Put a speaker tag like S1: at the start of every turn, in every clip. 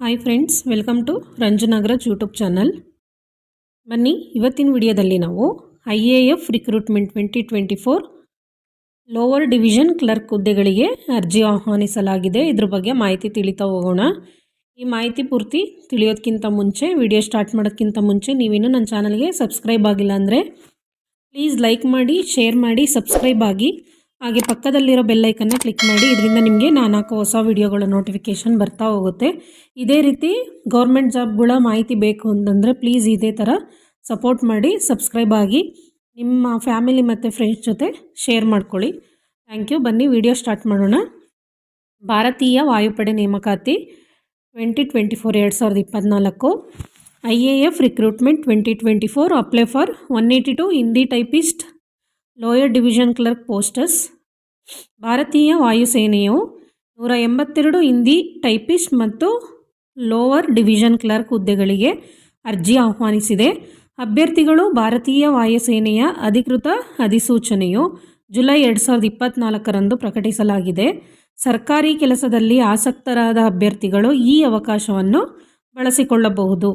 S1: Hi friends welcome to Ranjana Nagaraj YouTube channel ಬನ್ನಿ, ಇವತ್ತಿನ ವಿಡಿಯೋದಲ್ಲಿ ನಾವು I A F recruitment twenty twenty four lower division clerk ಹುದ್ದೆಗಳಿಗೆ ಅರ್ಜಿ ಆಹ್ವಾನಿಸಲಾಗಿದೆ. ಇದ್ರ ಬಗ್ಗೆ ಮಾಹಿತಿ ತಿಳಿತಾ ಹೋಗೋಣ. ಈ ಮಾಹಿತಿ ಪೂರ್ತಿ ತಿಳಿಯೋದಕ್ಕಿಂತ ಮುಂಚೆ, ವಿಡಿಯೋ ಸ್ಟಾರ್ಟ್ ಮಾಡೋದಕ್ಕಿಂತ ಮುಂಚೆ ನೀವಿನ್ನೂ ನನ್ನ ಚಾನಲ್ಗೆ ಸಬ್ಸ್ಕ್ರೈಬ್ ಆಗಿಲ್ಲ ಅಂದರೆ ಪ್ಲೀಸ್ ಲೈಕ್ ಮಾಡಿ ಶೇರ್ ಮಾಡಿ ಸಬ್ಸ್ಕ್ರೈಬ್ ಆಗಿ. ಹಾಗೆ ಪಕ್ಕದಲ್ಲಿರೋ ಬೆಲ್ಲೈಕನ್ನ ಕ್ಲಿಕ್ ಮಾಡಿ, ಇದರಿಂದ ನಿಮಗೆ ನಾನು ಹಾಕೋ ಹೊಸ ವೀಡಿಯೋಗಳ ನೋಟಿಫಿಕೇಷನ್ ಬರ್ತಾ ಹೋಗುತ್ತೆ. ಇದೇ ರೀತಿ ಗೌರ್ಮೆಂಟ್ ಜಾಬ್ಗಳ ಮಾಹಿತಿ ಬೇಕು ಅಂತಂದರೆ ಪ್ಲೀಸ್ ಇದೇ ಥರ ಸಪೋರ್ಟ್ ಮಾಡಿ ಸಬ್ಸ್ಕ್ರೈಬ್ ಆಗಿ, ನಿಮ್ಮ ಫ್ಯಾಮಿಲಿ ಮತ್ತು ಫ್ರೆಂಡ್ಸ್ ಜೊತೆ ಶೇರ್ ಮಾಡ್ಕೊಳ್ಳಿ. ಥ್ಯಾಂಕ್ ಯು ಬನ್ನಿ ವಿಡಿಯೋ ಸ್ಟಾರ್ಟ್ ಮಾಡೋಣ. ಭಾರತೀಯ ವಾಯುಪಡೆ ನೇಮಕಾತಿ ಟ್ವೆಂಟಿ ಟ್ವೆಂಟಿ ಫೋರ್ ಎರಡು ಸಾವಿರದ ಇಪ್ಪತ್ತ್ನಾಲ್ಕು I A F recruitment twenty twenty four apply for one eighty two Hindi typist lower division clerk posts ಭಾರತೀಯ ವಾಯುಸೇನೆಯು ನೂರ ಎಂಬತ್ತೆರಡು ಹಿಂದಿ ಟೈಪಿಸ್ಟ್ ಮತ್ತು ಲೋವರ್ ಡಿವಿಷನ್ ಕ್ಲರ್ಕ್ ಹುದ್ದೆಗಳಿಗೆ ಅರ್ಜಿ ಆಹ್ವಾನಿಸಿದೆ. ಅಭ್ಯರ್ಥಿಗಳು ಭಾರತೀಯ ವಾಯುಸೇನೆಯ ಅಧಿಕೃತ ಅಧಿಸೂಚನೆಯು ಜುಲೈ ಎರಡು ಸಾವಿರದ ಇಪ್ಪತ್ನಾಲ್ಕರಂದು ಪ್ರಕಟಿಸಲಾಗಿದೆ. ಸರ್ಕಾರಿ ಕೆಲಸದಲ್ಲಿ ಆಸಕ್ತರಾದ ಅಭ್ಯರ್ಥಿಗಳು ಈ ಅವಕಾಶವನ್ನು ಬಳಸಿಕೊಳ್ಳಬಹುದು.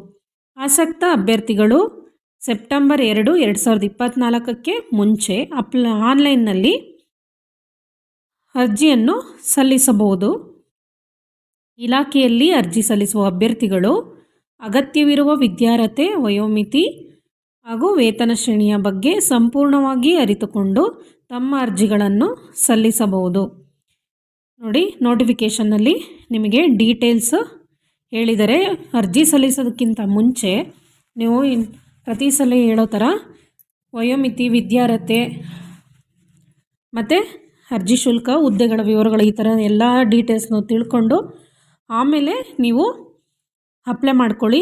S1: ಆಸಕ್ತ ಅಭ್ಯರ್ಥಿಗಳು ಸೆಪ್ಟೆಂಬರ್ ಎರಡು ಎರಡು ಸಾವಿರದ ಇಪ್ಪತ್ತ್ನಾಲ್ಕಕ್ಕೆ ಮುಂಚೆ ಅಪ್ಲ, ಆನ್ಲೈನ್ನಲ್ಲಿ ಅರ್ಜಿಯನ್ನು ಸಲ್ಲಿಸಬಹುದು. ಇಲಾಖೆಯಲ್ಲಿ ಅರ್ಜಿ ಸಲ್ಲಿಸುವ ಅಭ್ಯರ್ಥಿಗಳು, ಅಗತ್ಯವಿರುವ ವಿದ್ಯಾರ್ಹತೆ, ವಯೋಮಿತಿ ಹಾಗೂ ವೇತನ ಶ್ರೇಣಿಯ ಬಗ್ಗೆ ಸಂಪೂರ್ಣವಾಗಿ ಅರಿತುಕೊಂಡು ತಮ್ಮ ಅರ್ಜಿಗಳನ್ನು ಸಲ್ಲಿಸಬಹುದು. ನೋಡಿ, ನೋಟಿಫಿಕೇಷನ್ನಲ್ಲಿ ನಿಮಗೆ ಡೀಟೇಲ್ಸ್ ಹೇಳಿದರೆ ಅರ್ಜಿ ಸಲ್ಲಿಸೋದಕ್ಕಿಂತ ಮುಂಚೆ ನೀವು ಪ್ರತಿ ಸಲ ಹೇಳೋ ಥರ ವಯೋಮಿತಿ, ವಿದ್ಯಾರ್ಹತೆ, ಮತ್ತು ಅರ್ಜಿ ಶುಲ್ಕ, ಹುದ್ದೆಗಳ ವಿವರಗಳು ಈ ಥರ ಎಲ್ಲ ಡೀಟೇಲ್ಸ್ನೂ ತಿಳ್ಕೊಂಡು ಆಮೇಲೆ ನೀವು ಅಪ್ಲೈ ಮಾಡ್ಕೊಳ್ಳಿ.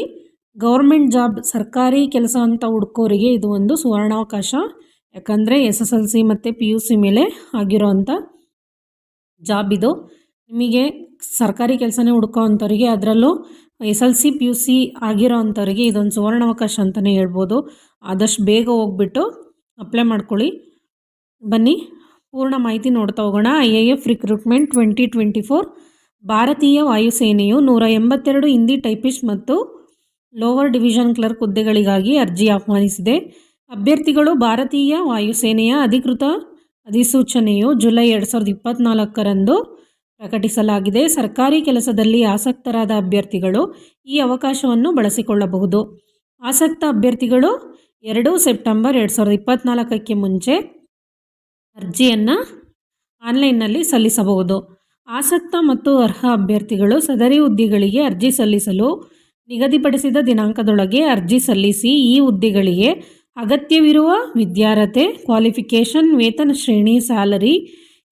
S1: ಗೌರ್ಮೆಂಟ್ ಜಾಬ್, ಸರ್ಕಾರಿ ಕೆಲಸ ಅಂತ ಹುಡ್ಕೋರಿಗೆ ಇದು ಒಂದು ಸುವರ್ಣಾವಕಾಶ. ಯಾಕಂದರೆ ಎಸ್ ಎಸ್ ಎಲ್ ಸಿ ಮತ್ತು ಪಿ ಯು ಸಿ ಮೇಲೆ ಆಗಿರೋವಂಥ ಜಾಬ್ ಇದು. ನಿಮಗೆ ಸರ್ಕಾರಿ ಕೆಲಸನೇ ಹುಡ್ಕೋ ಅಂಥವ್ರಿಗೆ ಅದರಲ್ಲೂ S L C, P U C ಆಗಿರೋ ಅಂಥವ್ರಿಗೆ ಇದೊಂದು ಸುವರ್ಣಾವಕಾಶ ಅಂತಲೇ ಹೇಳ್ಬೋದು. ಆದಷ್ಟು ಬೇಗ ಹೋಗ್ಬಿಟ್ಟು ಅಪ್ಲೈ ಮಾಡ್ಕೊಳ್ಳಿ. ಬನ್ನಿ, ಪೂರ್ಣ ಮಾಹಿತಿ ನೋಡ್ತಾ ಹೋಗೋಣ. I A F recruitment twenty twenty four ಭಾರತೀಯ ವಾಯುಸೇನೆಯು ನೂರ ಎಂಬತ್ತೆರಡು ಹಿಂದಿ ಟೈಪಿಸ್ಟ್ ಮತ್ತು ಲೋವರ್ ಡಿವಿಷನ್ ಕ್ಲರ್ಕ್ ಹುದ್ದೆಗಳಿಗಾಗಿ ಅರ್ಜಿ ಆಹ್ವಾನಿಸಿದೆ. ಅಭ್ಯರ್ಥಿಗಳು ಭಾರತೀಯ ವಾಯುಸೇನೆಯ ಅಧಿಕೃತ ಅಧಿಸೂಚನೆಯು ಜುಲೈ ಎರಡು ಸಾವಿರದ ಇಪ್ಪತ್ತ್ನಾಲ್ಕರಂದು ಪ್ರಕಟಿಸಲಾಗಿದೆ. ಸರ್ಕಾರಿ ಕೆಲಸದಲ್ಲಿ ಆಸಕ್ತರಾದ ಅಭ್ಯರ್ಥಿಗಳು ಈ ಅವಕಾಶವನ್ನು ಬಳಸಿಕೊಳ್ಳಬಹುದು. ಆಸಕ್ತ ಅಭ್ಯರ್ಥಿಗಳು ಎರಡು ಸೆಪ್ಟೆಂಬರ್ ಎರಡು ಸಾವಿರದ ಇಪ್ಪತ್ತ್ನಾಲ್ಕಕ್ಕೆ ಮುಂಚೆ ಅರ್ಜಿಯನ್ನು ಆನ್ಲೈನ್ನಲ್ಲಿ ಸಲ್ಲಿಸಬಹುದು. ಆಸಕ್ತ ಮತ್ತು ಅರ್ಹ ಅಭ್ಯರ್ಥಿಗಳು ಸದರಿ ಹುದ್ದೆಗಳಿಗೆ ಅರ್ಜಿ ಸಲ್ಲಿಸಲು ನಿಗದಿಪಡಿಸಿದ ದಿನಾಂಕದೊಳಗೆ ಅರ್ಜಿ ಸಲ್ಲಿಸಿ ಈ ಹುದ್ದೆಗಳಿಗೆ ಅಗತ್ಯವಿರುವ ವಿದ್ಯಾರ್ಹತೆ, ಕ್ವಾಲಿಫಿಕೇಷನ್, ವೇತನ ಶ್ರೇಣಿ, ಸ್ಯಾಲರಿ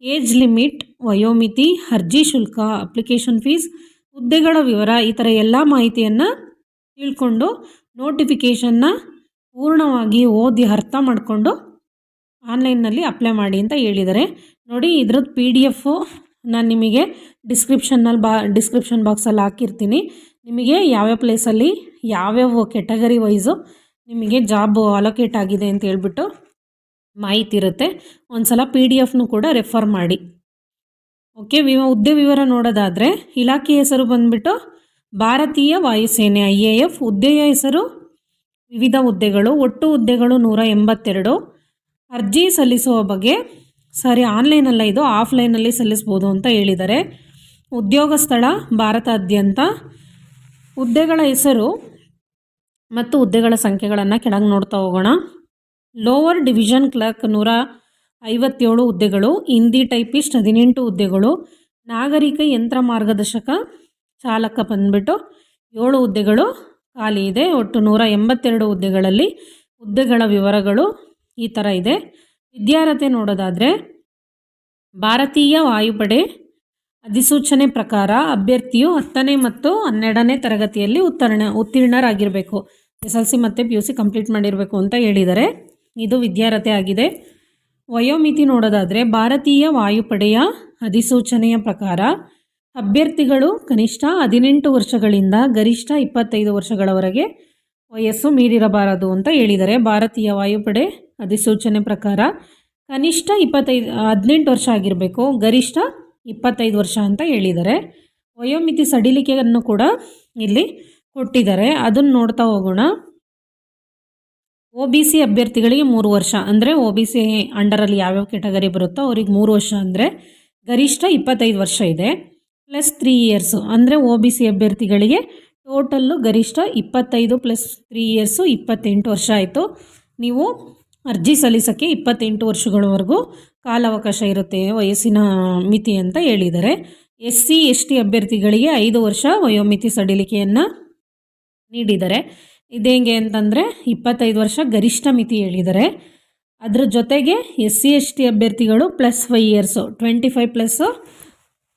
S1: ಏಜ್ ಲಿಮಿಟ್ ವಯೋಮಿತಿ, ಅರ್ಜಿ ಶುಲ್ಕ ಅಪ್ಲಿಕೇಶನ್ ಫೀಸ್ ಹುದ್ದೆಗಳ ವಿವರ, ಈ ಥರ ಎಲ್ಲ ಮಾಹಿತಿಯನ್ನು ತಿಳ್ಕೊಂಡು ನೋಟಿಫಿಕೇಷನ್ನ ಪೂರ್ಣವಾಗಿ ಓದಿ ಅರ್ಥ ಮಾಡಿಕೊಂಡು ಆನ್ಲೈನ್ನಲ್ಲಿ ಅಪ್ಲೈ ಮಾಡಿ ಅಂತ ಹೇಳಿದ್ದಾರೆ. ನೋಡಿ ಇದ್ರದ್ದು ಪಿ ಡಿ ಎಫು ನಾನು ನಿಮಗೆ ಡಿಸ್ಕ್ರಿಪ್ಷನ್ನಲ್ಲಿ ಬಾ ಡಿಸ್ಕ್ರಿಪ್ಷನ್ ಬಾಕ್ಸಲ್ಲಿ ಹಾಕಿರ್ತೀನಿ. ನಿಮಗೆ ಯಾವ್ಯಾವ ಪ್ಲೇಸಲ್ಲಿ ಯಾವ್ಯಾವ ಕೆಟಗರಿ ವೈಸು ನಿಮಗೆ ಜಾಬ್ ಅಲೋಕೇಟ್ ಆಗಿದೆ ಅಂತ ಹೇಳ್ಬಿಟ್ಟು ಮಾಹಿತಿ ಇರುತ್ತೆ. ಒಂದು ಸಲ ಪಿ ಡಿ ಎಫ್ನು ಕೂಡ ರೆಫರ್ ಮಾಡಿ. ಓಕೆ ವಿವ ಹುದ್ದೆ ವಿವರ ನೋಡೋದಾದರೆ ಇಲಾಖೆ ಹೆಸರು ಬಂದುಬಿಟ್ಟು ಭಾರತೀಯ ವಾಯುಸೇನೆ ಐ ಎ ಎಫ್ ಹುದ್ದೆಯ ಹೆಸರು, ವಿವಿಧ ಹುದ್ದೆಗಳು, ಒಟ್ಟು ಹುದ್ದೆಗಳು ನೂರ ಎಂಬತ್ತೆರಡು. ಅರ್ಜಿ ಸಲ್ಲಿಸುವ ಬಗ್ಗೆ ಸರಿ ಆನ್ಲೈನಲ್ಲ ಇದು ಆಫ್ಲೈನಲ್ಲಿ ಸಲ್ಲಿಸ್ಬೋದು ಅಂತ ಹೇಳಿದ್ದಾರೆ. ಉದ್ಯೋಗ ಸ್ಥಳ ಭಾರತಾದ್ಯಂತ. ಹುದ್ದೆಗಳ ಹೆಸರು ಮತ್ತು ಹುದ್ದೆಗಳ ಸಂಖ್ಯೆಗಳನ್ನು ಕೆಳಗೆ ನೋಡ್ತಾ ಹೋಗೋಣ. ಲೋವರ್ ಡಿವಿಷನ್ ಕ್ಲರ್ಕ್ ನೂರ ಐವತ್ತೇಳು ಹುದ್ದೆಗಳು, ಹಿಂದಿ ಟೈಪಿಸ್ಟ್ ಹದಿನೆಂಟು ಹುದ್ದೆಗಳು, ನಾಗರಿಕ ಯಂತ್ರ ಮಾರ್ಗದರ್ಶಕ ಚಾಲಕ ಬಂದ್ಬಿಟ್ಟು ಏಳು ಹುದ್ದೆಗಳು ಖಾಲಿ ಇದೆ. ಒಟ್ಟು ನೂರ ಎಂಬತ್ತೆರಡು ಹುದ್ದೆಗಳಲ್ಲಿ ಹುದ್ದೆಗಳ ವಿವರಗಳು ಈ ಥರ ಇದೆ. ವಿದ್ಯಾರ್ಹತೆ ನೋಡೋದಾದರೆ, ಭಾರತೀಯ ವಾಯುಪಡೆ ಅಧಿಸೂಚನೆ ಪ್ರಕಾರ ಅಭ್ಯರ್ಥಿಯು ಹತ್ತನೇ ಮತ್ತು ಹನ್ನೆರಡನೇ ತರಗತಿಯಲ್ಲಿ ಉತ್ತೀರ್ಣ, ಉತ್ತೀರ್ಣರಾಗಿರಬೇಕು. ಎಸ್ ಎಲ್ ಸಿ ಮತ್ತು ಪಿ ಯು ಸಿ ಕಂಪ್ಲೀಟ್ ಮಾಡಿರಬೇಕು ಅಂತ ಹೇಳಿದ್ದಾರೆ. ಇದು ವಿದ್ಯಾರ್ಹತೆ ಆಗಿದೆ. ವಯೋಮಿತಿ ನೋಡೋದಾದರೆ ಭಾರತೀಯ ವಾಯುಪಡೆಯ ಅಧಿಸೂಚನೆಯ ಪ್ರಕಾರ ಅಭ್ಯರ್ಥಿಗಳು ಕನಿಷ್ಠ ಹದಿನೆಂಟು ವರ್ಷಗಳಿಂದ ಗರಿಷ್ಠ ಇಪ್ಪತ್ತೈದು ವರ್ಷಗಳವರೆಗೆ ವಯಸ್ಸು ಮೀರಿರಬಾರದು ಅಂತ ಹೇಳಿದರೆ ಭಾರತೀಯ ವಾಯುಪಡೆ ಅಧಿಸೂಚನೆ ಪ್ರಕಾರ ಕನಿಷ್ಠ ಇಪ್ಪತ್ತೈದು, ಹದಿನೆಂಟು ವರ್ಷ ಆಗಿರಬೇಕು, ಗರಿಷ್ಠ ಇಪ್ಪತ್ತೈದು ವರ್ಷ ಅಂತ ಹೇಳಿದ್ದಾರೆ ವಯೋಮಿತಿ ಸಡಿಲಿಕೆಯನ್ನು ಕೂಡ ಇಲ್ಲಿ ಕೊಟ್ಟಿದ್ದಾರೆ. ಅದನ್ನು ನೋಡ್ತಾ ಹೋಗೋಣ. ಒ ಬಿ ಸಿ ಅಭ್ಯರ್ಥಿಗಳಿಗೆ ಮೂರು ವರ್ಷ. ಅಂದರೆ ಒ ಬಿ ಸಿ ಅಂಡರಲ್ಲಿ ಯಾವ್ಯಾವ ಕೆಟಗರಿ ಬರುತ್ತೋ ಅವ್ರಿಗೆ ಮೂರು ವರ್ಷ ಅಂದರೆ ಗರಿಷ್ಠ ಇಪ್ಪತ್ತೈದು ವರ್ಷ ಇದೆ. Plus three years. ಅಂದರೆ ಓ ಬಿ ಸಿ ಅಭ್ಯರ್ಥಿಗಳಿಗೆ ಟೋಟಲ್ಲು ಗರಿಷ್ಠ ಇಪ್ಪತ್ತೈದು ಪ್ಲಸ್ ತ್ರೀ ಇಯರ್ಸು ಇಪ್ಪತ್ತೆಂಟು ವರ್ಷ ಆಯಿತು. ನೀವು ಅರ್ಜಿ ಸಲ್ಲಿಸೋಕ್ಕೆ ಇಪ್ಪತ್ತೆಂಟು ವರ್ಷಗಳವರೆಗೂ ಕಾಲಾವಕಾಶ ಇರುತ್ತೆ ವಯಸ್ಸಿನ ಮಿತಿ ಅಂತ ಹೇಳಿದ್ದಾರೆ ಎಸ್ ಸಿ ಎಸ್ ಟಿ ಅಭ್ಯರ್ಥಿಗಳಿಗೆ ಐದು ವರ್ಷ ವಯೋಮಿತಿ ಸಡಿಲಿಕೆಯನ್ನು ನೀಡಿದ್ದಾರೆ ಇದೇಗೆ ಅಂತಂದರೆ ಇಪ್ಪತ್ತೈದು ವರ್ಷ ಗರಿಷ್ಠ ಮಿತಿ ಹೇಳಿದ್ದಾರೆ ಅದರ ಜೊತೆಗೆ ಎಸ್ ಸಿ ಎಸ್ ಟಿ ಅಭ್ಯರ್ಥಿಗಳು plus five years twenty five plus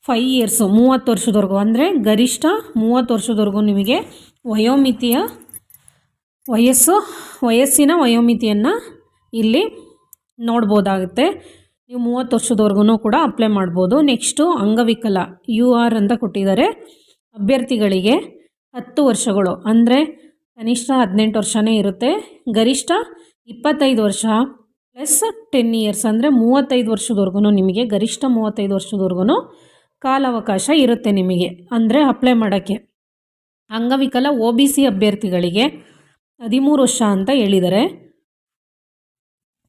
S1: five years ಮೂವತ್ತು ವರ್ಷದವರೆಗೂ. ಅಂದರೆ ಗರಿಷ್ಠ ಮೂವತ್ತು ವರ್ಷದವರೆಗೂ ನಿಮಗೆ ವಯೋಮಿತಿಯ ವಯಸ್ಸು, ವಯಸ್ಸಿನ ವಯೋಮಿತಿಯನ್ನು ಇಲ್ಲಿ ನೋಡ್ಬೋದಾಗುತ್ತೆ. ನೀವು ಮೂವತ್ತು ವರ್ಷದವರೆಗೂ ಕೂಡ ಅಪ್ಲೈ ಮಾಡ್ಬೋದು. ನೆಕ್ಸ್ಟು ಅಂಗವಿಕಲ ಯು ಆರ್ ಅಂತ ಕೊಟ್ಟಿದ್ದಾರೆ. ಅಭ್ಯರ್ಥಿಗಳಿಗೆ ಹತ್ತು ವರ್ಷಗಳು. ಅಂದರೆ ಕನಿಷ್ಠ ಹದಿನೆಂಟು ವರ್ಷನೇ ಇರುತ್ತೆ. ಗರಿಷ್ಠ ಇಪ್ಪತ್ತೈದು ವರ್ಷ ಪ್ಲಸ್ ಟೆನ್ ಇಯರ್ಸ್ ಅಂದರೆ ಮೂವತ್ತೈದು ವರ್ಷದವರೆಗೂ ನಿಮಗೆ, ಗರಿಷ್ಠ ಮೂವತ್ತೈದು ವರ್ಷದವರೆಗೂ ಕಾಲಾವಕಾಶ ಇರುತ್ತೆ ನಿಮಗೆ, ಅಂದರೆ ಅಪ್ಲೈ ಮಾಡೋಕ್ಕೆ. ಅಂಗವಿಕಲ ಓ ಬಿ ಸಿ ಅಭ್ಯರ್ಥಿಗಳಿಗೆ ಹದಿಮೂರು ವರ್ಷ ಅಂತ ಹೇಳಿದ್ದಾರೆ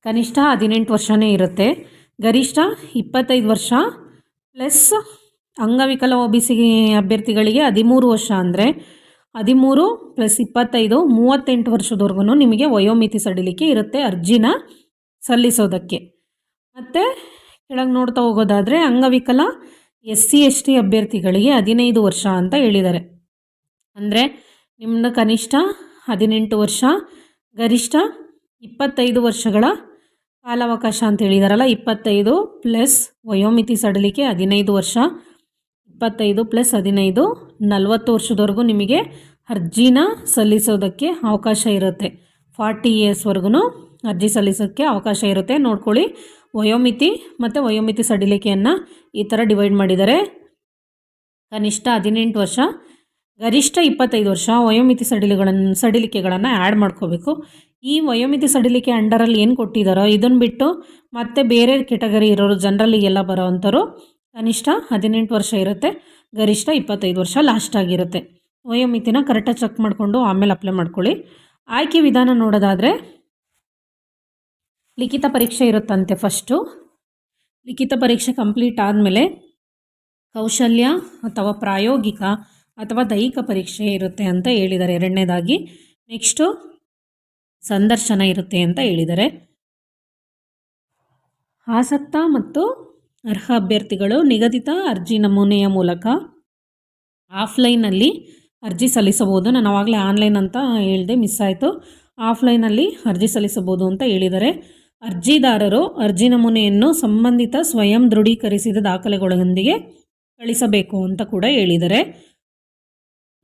S1: ಕನಿಷ್ಠ ಹದಿನೆಂಟು ವರ್ಷನೇ ಇರುತ್ತೆ. ಗರಿಷ್ಠ ಇಪ್ಪತ್ತೈದು ವರ್ಷ ಪ್ಲಸ್ ಅಂಗವಿಕಲ ಓ ಬಿ ಸಿ ಅಭ್ಯರ್ಥಿಗಳಿಗೆ ಹದಿಮೂರು ವರ್ಷ ಅಂದರೆ ಹದಿಮೂರು ಪ್ಲಸ್ ಇಪ್ಪತ್ತೈದು, ಮೂವತ್ತೆಂಟು ವರ್ಷದವರೆಗೂ ನಿಮಗೆ ವಯೋಮಿತಿ ಸಡಿಲಿಕೆ ಇರುತ್ತೆ ಅರ್ಜಿನ ಸಲ್ಲಿಸೋದಕ್ಕೆ. ಮತ್ತು ಕೆಳಗೆ ನೋಡ್ತಾ ಹೋಗೋದಾದರೆ ಅಂಗವಿಕಲ ಎಸ್ ಸಿ ಎಸ್ ಟಿ ಅಭ್ಯರ್ಥಿಗಳಿಗೆ ಹದಿನೈದು ವರ್ಷ ಅಂತ ಹೇಳಿದ್ದಾರೆ ಅಂದರೆ ನಿಮ್ಮದು ಕನಿಷ್ಠ ಹದಿನೆಂಟು ವರ್ಷ, ಗರಿಷ್ಠ ಇಪ್ಪತ್ತೈದು ವರ್ಷಗಳ ಕಾಲಾವಕಾಶ ಅಂತ ಹೇಳಿದಾರಲ್ಲ, ಇಪ್ಪತ್ತೈದು ಪ್ಲಸ್ ವಯೋಮಿತಿ ಸಡಿಲಿಕೆ ಹದಿನೈದು ವರ್ಷ ಇಪ್ಪತ್ತೈದು ಪ್ಲಸ್ ಹದಿನೈದು ನಲವತ್ತು ವರ್ಷದವರೆಗೂ ನಿಮಗೆ ಅರ್ಜಿನ ಸಲ್ಲಿಸೋದಕ್ಕೆ ಅವಕಾಶ ಇರುತ್ತೆ. ಫಾರ್ಟಿ ಇಯರ್ಸ್ವರೆಗೂ ಅರ್ಜಿ ಸಲ್ಲಿಸೋಕ್ಕೆ ಅವಕಾಶ ಇರುತ್ತೆ. ನೋಡ್ಕೊಳ್ಳಿ. ವಯೋಮಿತಿ ಮತ್ತು ವಯೋಮಿತಿ ಸಡಿಲಿಕೆಯನ್ನು ಈ ಥರ ಡಿವೈಡ್ ಮಾಡಿದ್ದಾರೆ ಕನಿಷ್ಠ ಹದಿನೆಂಟು ವರ್ಷ, ಗರಿಷ್ಠ ಇಪ್ಪತ್ತೈದು ವರ್ಷ ವಯೋಮಿತಿ ಸಡಿಲಿಗಳನ್ನು ಸಡಿಲಿಕೆಗಳನ್ನು ಆ್ಯಡ್ ಮಾಡ್ಕೋಬೇಕು. ಈ ವಯೋಮಿತಿ ಸಡಿಲಿಕೆ ಅಂಡರಲ್ಲಿ ಏನು ಕೊಟ್ಟಿದ್ದಾರೋ ಇದನ್ನು ಬಿಟ್ಟು ಮತ್ತೆ ಬೇರೆ ಕೆಟಗರಿ ಇರೋರು ಜನರಲ್ಲಿಗೆಲ್ಲ ಬರೋ ಅಂಥವ್ರು ಕನಿಷ್ಠ ಹದಿನೆಂಟು ವರ್ಷ ಇರುತ್ತೆ, ಗರಿಷ್ಠ ಇಪ್ಪತ್ತೈದು ವರ್ಷ ಲಾಸ್ಟ್ ಆಗಿರುತ್ತೆ. ವಯೋಮಿತಿನ ಕರೆಕ್ಟಾಗಿ ಚೆಕ್ ಮಾಡಿಕೊಂಡು ಆಮೇಲೆ ಅಪ್ಲೈ ಮಾಡ್ಕೊಳ್ಳಿ. ಆಯ್ಕೆ ವಿಧಾನ ನೋಡೋದಾದರೆ, ಲಿಖಿತ ಪರೀಕ್ಷೆ ಇರುತ್ತಂತೆ ಫಸ್ಟು ಲಿಖಿತ ಪರೀಕ್ಷೆ ಕಂಪ್ಲೀಟ್ ಆದಮೇಲೆ ಕೌಶಲ್ಯ ಅಥವಾ ಪ್ರಾಯೋಗಿಕ ಅಥವಾ ದೈಹಿಕ ಪರೀಕ್ಷೆ ಇರುತ್ತೆ ಅಂತ ಹೇಳಿದ್ದಾರೆ. ಎರಡನೇದಾಗಿ ನೆಕ್ಸ್ಟು ಸಂದರ್ಶನ ಇರುತ್ತೆ ಅಂತ ಹೇಳಿದ್ದಾರೆ. ಆಸಕ್ತ ಮತ್ತು ಅರ್ಹ ಅಭ್ಯರ್ಥಿಗಳು ನಿಗದಿತ ಅರ್ಜಿ ನಮೂನೆಯ ಮೂಲಕ ಆಫ್ಲೈನಲ್ಲಿ ಅರ್ಜಿ ಸಲ್ಲಿಸಬಹುದು. ನಾನು ಆವಾಗಲೇ ಆನ್ಲೈನ್ ಅಂತ ಹೇಳಿದೆ, ಮಿಸ್ ಆಯಿತು. ಆಫ್ಲೈನಲ್ಲಿ ಅರ್ಜಿ ಸಲ್ಲಿಸಬಹುದು ಅಂತ ಹೇಳಿದರೆ ಅರ್ಜಿದಾರರು ಅರ್ಜಿ ನಮೂನೆಯನ್ನು ಸಂಬಂಧಿತ ಸ್ವಯಂ ದೃಢೀಕರಿಸಿದ ದಾಖಲೆಗಳೊಂದಿಗೆ ಕಳಿಸಬೇಕು ಅಂತ ಕೂಡ ಹೇಳಿದರೆ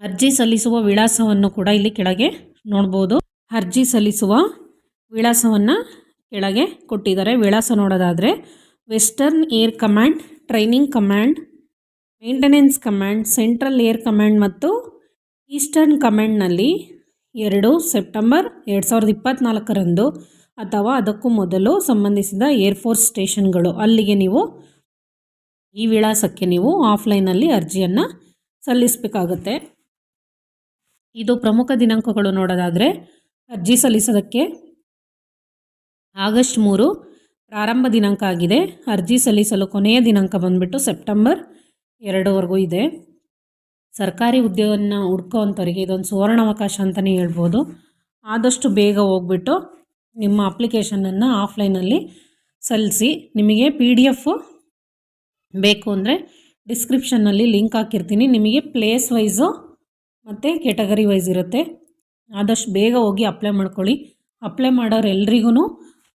S1: ಅರ್ಜಿ ಸಲ್ಲಿಸುವ ವಿಳಾಸವನ್ನು ಕೂಡ ಇಲ್ಲಿ ಕೆಳಗೆ ನೋಡ್ಬೋದು. ಅರ್ಜಿ ಸಲ್ಲಿಸುವ ವಿಳಾಸವನ್ನು ಕೆಳಗೆ ಕೊಟ್ಟಿದ್ದಾರೆ. ವಿಳಾಸ ನೋಡೋದಾದರೆ western air command training command maintenance command central air command ಮತ್ತು ಈಸ್ಟರ್ನ್ ಕಮಾಂಡ್ನಲ್ಲಿ ಎರಡು ಸೆಪ್ಟೆಂಬರ್ ಎರಡು ಸಾವಿರದ ಇಪ್ಪತ್ತ್ನಾಲ್ಕರಂದು ಅಥವಾ ಅದಕ್ಕೂ ಮೊದಲು ಸಂಬಂಧಿಸಿದ ಏರ್ಫೋರ್ಸ್ ಸ್ಟೇಷನ್ಗಳು ಅಲ್ಲಿಗೆ ನೀವು ಈ ವಿಳಾಸಕ್ಕೆ ನೀವು ಆಫ್ಲೈನಲ್ಲಿ ಅರ್ಜಿಯನ್ನು ಸಲ್ಲಿಸಬೇಕಾಗುತ್ತೆ. ಇದು ಪ್ರಮುಖ ದಿನಾಂಕಗಳು ನೋಡೋದಾದರೆ ಅರ್ಜಿ ಸಲ್ಲಿಸೋದಕ್ಕೆ ಆಗಸ್ಟ್ ಮೂರು ಪ್ರಾರಂಭ ದಿನಾಂಕ ಆಗಿದೆ. ಅರ್ಜಿ ಸಲ್ಲಿಸಲು ಕೊನೆಯ ದಿನಾಂಕ ಬಂದುಬಿಟ್ಟು ಸೆಪ್ಟೆಂಬರ್ ಎರಡವರೆಗೂ ಇದೆ. ಸರ್ಕಾರಿ ಉದ್ಯೋಗವನ್ನು ಹುಡ್ಕೋವಂಥವ್ರಿಗೆ ಇದೊಂದು ಸುವರ್ಣಾವಕಾಶ ಅಂತಲೇ ಹೇಳ್ಬೋದು. ಆದಷ್ಟು ಬೇಗ ಹೋಗ್ಬಿಟ್ಟು ನಿಮ್ಮ ಅಪ್ಲಿಕೇಶನನ್ನು ಆಫ್ಲೈನಲ್ಲಿ ಸಲ್ಲಿಸಿ. ನಿಮಗೆ ಪಿ ಡಿ ಎಫ್ ಬೇಕು ಅಂದರೆ ಡಿಸ್ಕ್ರಿಪ್ಷನ್ನಲ್ಲಿ ಲಿಂಕ್ ಹಾಕಿರ್ತೀನಿ. ನಿಮಗೆ ಪ್ಲೇಸ್ ವೈಸು ಮತ್ತು ಕೆಟಗರಿ ವೈಸ್ ಇರುತ್ತೆ. ಆದಷ್ಟು ಬೇಗ ಹೋಗಿ ಅಪ್ಲೈ ಮಾಡ್ಕೊಳ್ಳಿ. ಅಪ್ಲೈ ಮಾಡೋರು ಎಲ್ರಿಗೂ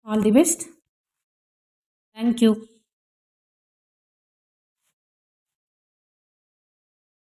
S1: all the best thank you